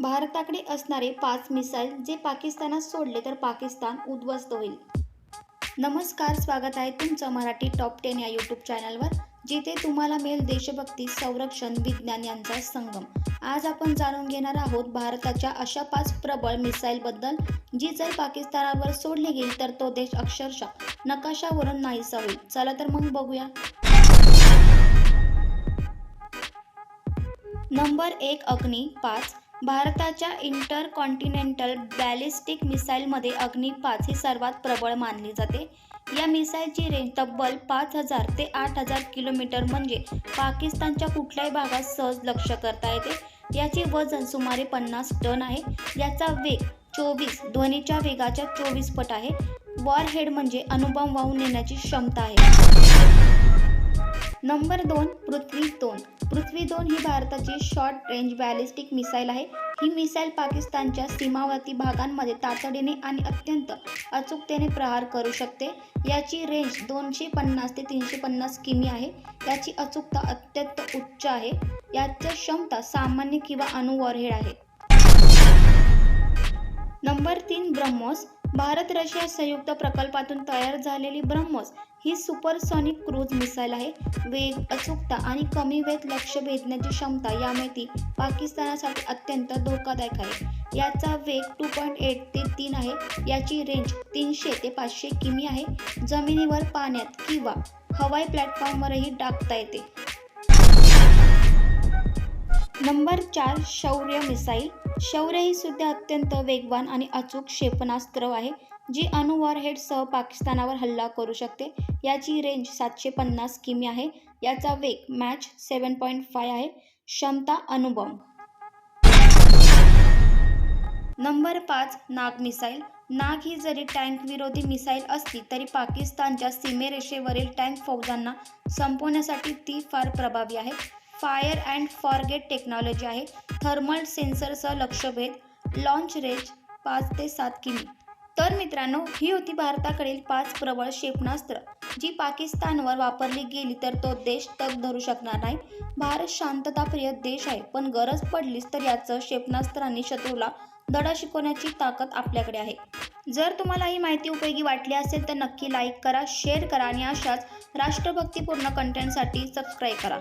भारताकडे असणारे पाच मिसाईल जे पाकिस्तानात सोडले तर पाकिस्तान उद्ध्वस्त होईल. नमस्कार स्वागत आहे तुमचं मराठी टॉप टेन या यूट्यूब चॅनलवर जिथे तुम्हाला मिळेल देशभक्ती संरक्षण विज्ञान यांचा संगम. आज आपण जाणून घेणार आहोत भारताच्या अशा पाच प्रबळ मिसाईलबद्दल जी जर पाकिस्तानावर सोडली गेली तर तो देश अक्षरशः नकाशावरून नाहीसा होईल. चला तर मग बघूया. नंबर एक अग्नी पाच भारताच्या इंटरकॉन्टिनेंटल बॅलिस्टिक मिसाईलमध्ये अग्नी पाच ही सर्वात प्रबळ मानली जाते. या मिसाईलची रेंज तब्बल पाच हजार ते आठ हजार किलोमीटर म्हणजे पाकिस्तानच्या कुठल्याही भागात सहज लक्ष करता येते. याचे वजन सुमारे पन्नास टन आहे. याचा वेग चोवीस ध्वनीच्या वेगाच्या चोवीस पट आहे. वॉरहेड म्हणजे अणुबॉम्ब वाहून नेण्याची क्षमता आहे. नंबर दोन पृथ्वी दोन. पृथ्वी दोन ही भारताची शॉर्ट रेंज बॅलिस्टिक मिसाईल आहे. ही मिसाईल पाकिस्तानच्या सीमावर्ती भागांमध्ये तातडीने आणि अत्यंत अचूकतेने प्रहार करू शकते. याची रेंज दोनशे पन्नास ते तीनशे पन्नास किमी आहे. याची अचूकता अत्यंत उच्च आहे. याची क्षमता सामान्य किंवा अणुवॉरहेड आहे. नंबर तीन ब्रह्मोस. भारत रशिया संयुक्त प्रकल्पातून तयार झालेली ब्रह्मोस ही सुपरसॉनिक क्रूज मिसाईल आहे. वेग अचूकता आणि कमी वेग लक्ष भेदण्याची क्षमता यामुळे ती पाकिस्तानासाठी अत्यंत धोकादायक आहे. याचा वेग टू पॉईंट एट ते तीन आहे. याची रेंज तीनशे ते पाचशे किमी आहे. जमिनीवर पाण्यात किंवा हवाई प्लॅटफॉर्मवरही टाकता येते. नंबर चार शौर्य मिसाईल. शौर्य ही सुद्धा अत्यंत वेगवान आणि अचूक क्षेपणास्त्र आहे जी अणु वॉरहेडसह पाकिस्तानावर हल्ला करू शकते. याची रेंज सातशे पन्नास किमी आहे. याचा वेग मॅच सेवन पॉईंट फाय आहे. क्षमता अणुबॉम्ब. नंबर पाच नाग मिसाईल. नाग ही जरी टँक विरोधी मिसाईल असली तरी पाकिस्तानच्या सीमेरेषेवरील टँक फौजांना संपवण्यासाठी ती फार प्रभावी आहे. फायर अँड फॉरगेट टेक्नॉलॉजी आहे. थर्मल सेन्सरसह लक्षभेद लॉन्च रेंज पाच ते सात किमी. तर मित्रांनो ही होती भारताकडील पाच प्रबळ क्षेपणास्त्र जी पाकिस्तानवर वापरली गेली तर तो देश तग धरू शकणार नाही. भारत शांतताप्रिय देश आहे पण गरज पडलीच तर याचं क्षेपणास्त्रांनी शत्रूला धडा शिकवण्याची ताकद आपल्याकडे आहे. जर तुम्हाला ही माहिती उपयोगी वाटली असेल तर नक्की लाईक करा शेअर करा आणि अशाच राष्ट्रभक्तीपूर्ण कंटेंटसाठी सबस्क्राईब करा.